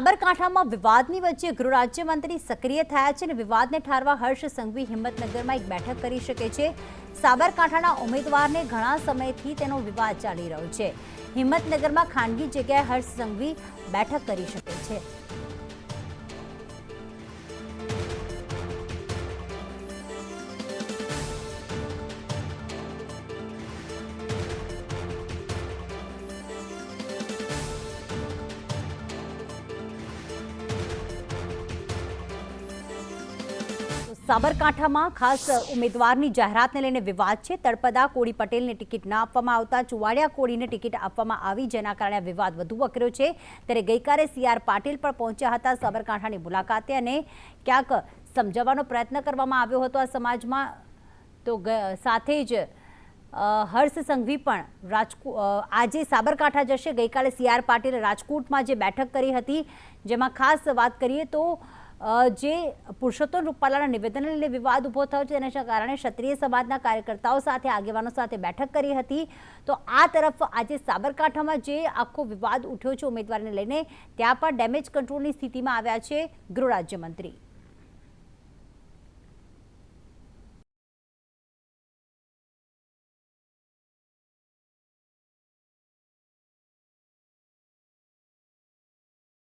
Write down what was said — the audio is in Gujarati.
સાબરકાંઠામાં વિવાદની વચ્ચે ગૃહ રાજ્યમંત્રી સક્રિય થયા છે અને વિવાદને ઠારવા હર્ષ સંઘવી હિંમતનગરમાં એક બેઠક કરી શકે છે. સાબરકાંઠાના ઉમેદવારને ઘણા સમયથી તેનો વિવાદ ચાલી રહ્યો છે. હિંમતનગરમાં ખાનગી જગ્યાએ હર્ષ સંઘવી બેઠક કરી શકે છે. સાબરકાંઠામાં ખાસ ઉમેદવારની જાહેરાતને લઈને વિવાદ છે. તળપદા કોળી પટેલને ટિકિટ ન આપવામાં આવતા, ચુવાડિયા કોળીને ટિકિટ આપવામાં આવી, જેના કારણે વિવાદ વધુ વકર્યો છે. ત્યારે ગઈકાલે સીઆર પાટીલ પણ પહોંચ્યા હતા સાબરકાંઠાની મુલાકાતે અને ક્યાંક સમજાવવાનો પ્રયત્ન કરવામાં આવ્યો હતો. આ સમાજમાં તો સાથે જ હર્ષ સંઘવી પણ રાજકો આજે સાબરકાંઠા જશે. ગઈકાલે સીઆર પાટીલે રાજકોટમાં જે બેઠક કરી હતી, જેમાં ખાસ વાત કરીએ તો જે પુરુષોત્તમ રૂપાલાના નિવેદનને લઈને વિવાદ ઊભો થયો છે તેના કારણે ક્ષત્રિય સમાજના કાર્યકર્તાઓ સાથે, આગેવાનો સાથે બેઠક કરી હતી. તો આ તરફ આજે સાબરકાંઠામાં જે આખો વિવાદ ઉઠ્યો છે ઉમેદવારને લઈને, ત્યાં પણ ડેમેજ કંટ્રોલની સ્થિતિમાં આવ્યા છે ગૃહ રાજ્યમંત્રી.